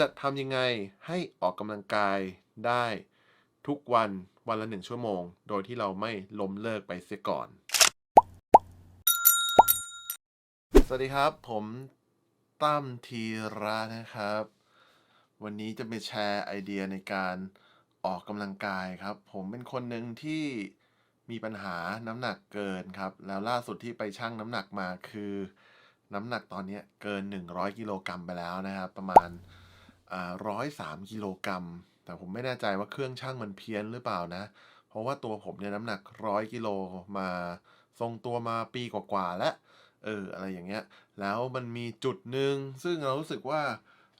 จะทำยังไงให้ออกกำลังกายได้ทุกวันวันละ1ชั่วโมง โดยที่เราไม่ล้มเลิกไปเสียก่อน สวัสดีครับ ผมตั้มธีระนะครับ วันนี้จะไปแชร์ไอเดียในการออกกำลังกายครับ ผมเป็นคนหนึ่งที่มีปัญหาน้ำหนักเกินครับ แล้วล่าสุดที่ไปชั่งน้ำหนักมาคือ น้ำหนักตอนนี้เกิน 100 กิโลกรัมไปแล้วนะครับ ประมาณ อ่า103กิโลกรัม แต่ผมไม่แน่ใจว่าเครื่องชั่งมันเพี้ยนหรือเปล่านะ เพราะว่าตัวผมเนี่ยน้ำหนัก100กิโลมาทรงตัวมาปีกว่าๆแล้วเอออะไรอย่างเงี้ย แล้วมันมีจุดหนึ่งซึ่งเรารู้สึกว่า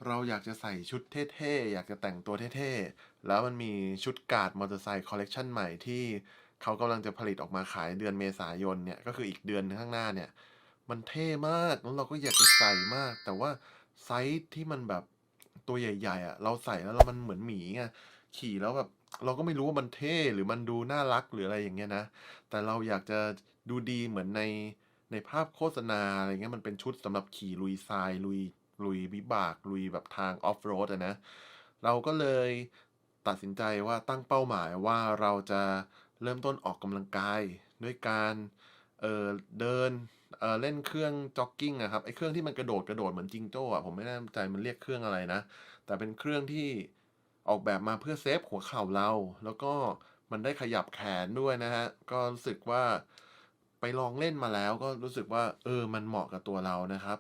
เราอยากจะใส่ชุดเท่ๆ อยากจะแต่งตัวเท่ๆ แล้วมันมีชุดการ์ดมอเตอร์ไซค์คอลเลกชันใหม่ที่เขากำลังจะผลิตออกมาขายเดือนเมษายนเนี่ย ก็คืออีกเดือนข้างหน้าเนี่ย มันเท่มากแล้วเราก็อยากจะใส่มาก แต่ว่าไซส์ที่มันแบบ ตัวใหญ่ๆอะเราใส่แล้วเรามันเหมือนหมีไงขี่แล้วแบบเราก็ไม่รู้ว่ามันเท่หรือมันดูน่ารักหรืออะไรอย่างเงี้ยนะ แต่เราอยากจะดูดีเหมือนในในภาพโฆษณาอะไรเงี้ยมันเป็นชุดสำหรับขี่ลุยทรายลุยลุยวิบากลุยแบบทางออฟโรดอะนะ เราก็เลยตัดสินใจว่าตั้งเป้าหมายว่าเราจะเริ่มต้นออกกำลังกาย ด้วยการเออเดิน เออเล่นเครื่องจ็อกกิ้งอะครับไอ้เครื่องที่มันกระโดดกระโดดเหมือนจิงโจ้อะผมไม่แน่ใจมันเรียกเครื่องอะไรนะ แต่เป็นเครื่องที่ออกแบบมาเพื่อเซฟหัวเข่าเรา แล้วก็มันได้ขยับแขนด้วยนะฮะ ก็รู้สึกว่าไปลองเล่นมาแล้วก็รู้สึกว่าเออมันเหมาะกับตัวเรานะครับ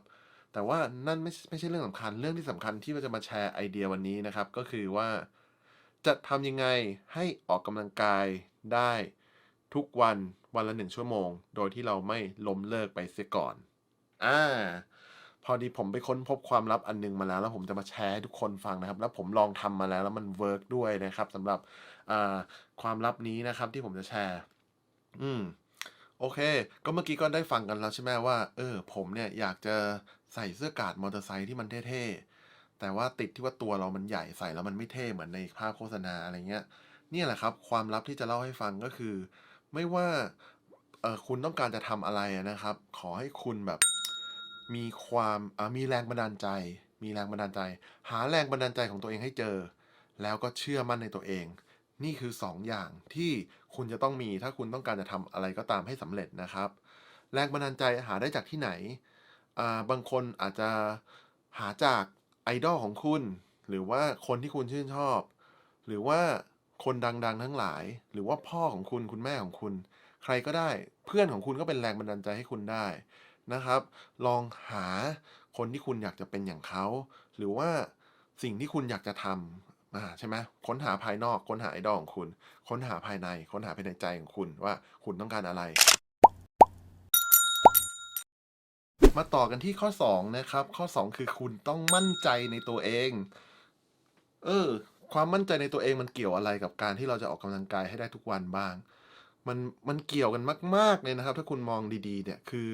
แต่ว่านั่นไม่ไม่ใช่เรื่องสำคัญเรื่องที่สำคัญที่เราจะมาแชร์ไอเดียวันนี้นะครับ ก็คือว่าจะทำยังไงให้ออกกำลังกายได้ ทุกวันวันละ1ชั่วโมง โดยที่เราไม่ล้มเลิกไปเสียก่อน อ่า พอดีผมไปค้นพบความลับอันหนึ่งมาแล้ว แล้วผมจะมาแชร์ให้ทุกคนฟังนะครับ แล้วผมลองทำมาแล้ว แล้วมันเวิร์กด้วยนะครับสำหรับอ่าความลับนี้นะครับที่ผมจะแชร์ อืม โอเค ก็เมื่อกี้ก็ได้ฟังกันแล้วใช่ไหมว่า เออ ผมเนี่ยอยากจะใส่เสื้อกาดมอเตอร์ไซค์ที่มันเท่ๆ แต่ว่าติดที่ว่าตัวเรามันใหญ่ใส่แล้วมันไม่เท่เหมือนในภาพโฆษณาอะไรเงี้ย นี่แหละครับ ความลับที่จะเล่าให้ฟังก็คือ ไม่ว่าคุณต้องการจะทำอะไรนะครับ ขอให้คุณแบบมีความมีแรงบันดาลใจ มีแรงบันดาลใจ หาแรงบันดาลใจของตัวเองให้เจอ แล้วก็เชื่อมั่นในตัวเอง นี่คือ 2อย่างที่คุณจะต้องมีถ้าคุณต้องการจะทำอะไรก็ตามให้สำเร็จนะครับ แรงบันดาลใจหาได้จากที่ไหน?บางคนอาจจะหาจาก idol ของคุณ หรือว่าคนที่คุณชื่นชอบ หรือว่า คนดังๆ ทั้งหลาย หรือว่าพ่อของคุณคุณแม่ของคุณ ใครก็ได้เพื่อนของคุณก็เป็นแรงบันดาลใจให้คุณได้นะครับ ลองหาคนที่คุณอยากจะเป็นอย่างเขา หรือว่าสิ่งที่คุณอยากจะทำอาใช่ไหมค้นหาภายนอกค้นหา idol ของคุณ ค้นหาภายใน ค้นหาภายในใจของคุณว่าคุณต้องการอะไร มาต่อกันที่ข้อ 2 นะครับ ข้อ 2 คือคุณต้องมั่นใจในตัวเอง เออ ความมั่นใจในตัวเองมันเกี่ยวอะไรกับการที่เราจะออกกำลังกายให้ได้ทุกวันบ้าง?มันมันเกี่ยวกันมาก ๆเลยนะครับ ถ้าคุณมองดีๆ เนี่ยคือ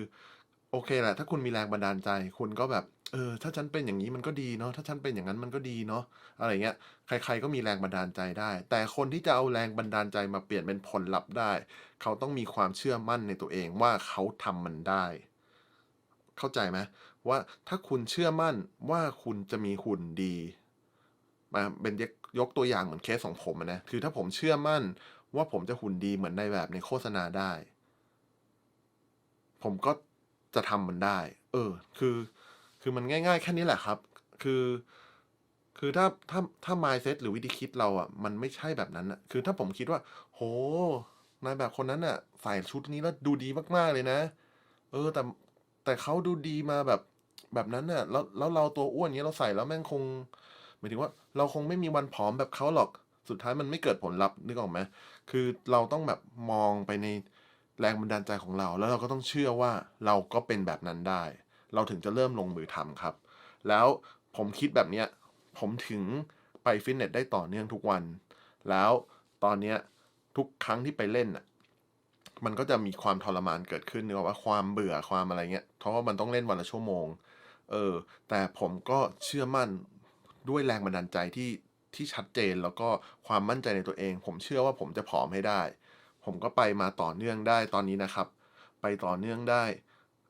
โอเคแหละ ถ้าคุณมีแรงบันดาลใจ คุณก็แบบเออถ้าฉันเป็นอย่างงี้มันก็ดีเนาะถ้าฉันเป็นอย่างนั้นมันก็ดีเนาะอะไรเงี้ยใคร ๆ ก็มีแรงบันดาลใจได้ แต่คนที่จะเอาแรงบันดาลใจมาเปลี่ยนเป็นผลลัพธ์ได้ เขาต้องมีความเชื่อมั่นในตัวเองว่าเขาทำมันได้ เข้าใจไหม?ว่าถ้าคุณเชื่อมั่นว่าคุณจะมีหุ่นดีมาเป็นยก ยกตัวอย่างเหมือนเคสของผมนะคือถ้าผมเชื่อมั่นว่าผมจะหุ่นดีเหมือนในแบบในโฆษณาได้ ผมก็จะทำมันได้ เออ คือ คือมันง่าย ๆ แค่นี้แหละครับ คือ คือถ้าถ้าถ้า mindset หรือวิธีคิดเราอะมันไม่ใช่แบบนั้นน่ะ คือถ้าผมคิดว่าโอ้โฮนายแบบคนนั้นน่ะใส่ชุดนี้แล้วดูดีมากๆเลยนะ เออ แต่แต่เขาดูดีมาแบบแบบนั้นน่ะ แล้วแล้วเราตัวอ้วนอย่างงี้ยเราใส่แล้วแม่งคง หมายถึงว่าเราคงไม่มีวันผอมแบบเขาหรอกสุดท้ายมันไม่เกิดผลลัพธ์นึกออกไหม?คือเราต้องแบบมองไปในแรงบันดาลใจของเรา แล้วเราก็ต้องเชื่อว่าเราก็เป็นแบบนั้นได้ เราถึงจะเริ่มลงมือทำครับ แล้วผมคิดแบบเนี้ยผมถึงไปฟิตเนสได้ต่อเนื่องทุกวัน แล้วตอนเนี้ยทุกครั้งที่ไปเล่นน่ะมันก็จะมีความทรมานเกิดขึ้นนึกออกว่า?ความเบื่อความอะไรเงี้ยเพราะว่ามันต้องเล่นวันละชั่วโมง เออ แต่ผมก็เชื่อมั่น ด้วยแรงบันดาลใจที่ที่ชัดเจนแล้วก็ความมั่นใจในตัวเอง ผมเชื่อว่าผมจะผอมให้ได้ ผมก็ไปมาต่อเนื่องได้ตอนนี้นะครับ ไปต่อเนื่องได้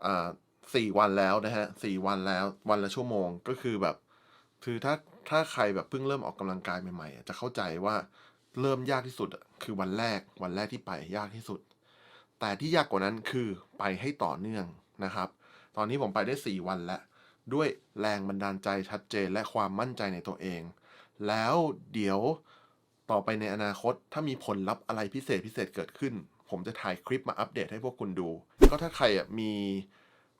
อ่า4วันแล้วนะครับ4วันแล้ววันละชั่วโมงก็คือแบบ คือถ้าถ้าใครแบบเพิ่งเริ่มออกกำลังกายใหม่ๆจะเข้าใจว่าเริ่มยากที่สุดคือวันแรกวันแรกที่ไปยากที่สุด แต่ที่ยากกว่านั้นคือไปให้ต่อเนื่องนะครับ ตอนนี้ผมไปได้ 4 วันแล้ว ด้วยแรงบันดาลใจชัดเจนและความมั่นใจในตัวเอง แล้วเดี๋ยวต่อไปในอนาคตถ้ามีผลลัพธ์อะไรพิเศษพิเศษเกิดขึ้น ผมจะถ่ายคลิปมาอัปเดตให้พวกคุณดู ก็ถ้าใครมี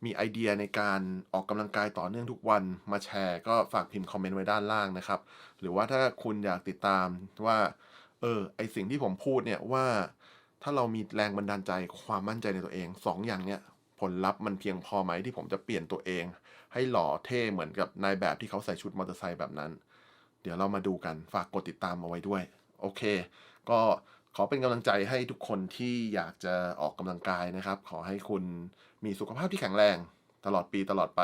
มีไอเดียในการออกกำลังกายต่อเนื่องทุกวันมาแชร์ ก็ฝากพิมพ์คอมเมนต์ไว้ด้านล่างนะครับ หรือว่าถ้าคุณอยากติดตามว่าเออไอสิ่งที่ผมพูดเนี่ยว่าถ้าเรามีแรงบันดาลใจความมั่นใจในตัวเองสองอย่างเนี่ย ผลลัพธ์มันเพียงพอไหมที่ผมจะเปลี่ยนตัวเอง ให้หล่อเท่เหมือนกับนายแบบที่เขาใส่ชุดมอเตอร์ไซค์แบบนั้น เดี๋ยวเรามาดูกันฝากกดติดตามเอาไว้ด้วย โอเค ก็ขอเป็นกำลังใจให้ทุกคนที่อยากจะออกกำลังกายนะครับ ขอให้คุณมีสุขภาพที่แข็งแรง ตลอดปีตลอดไป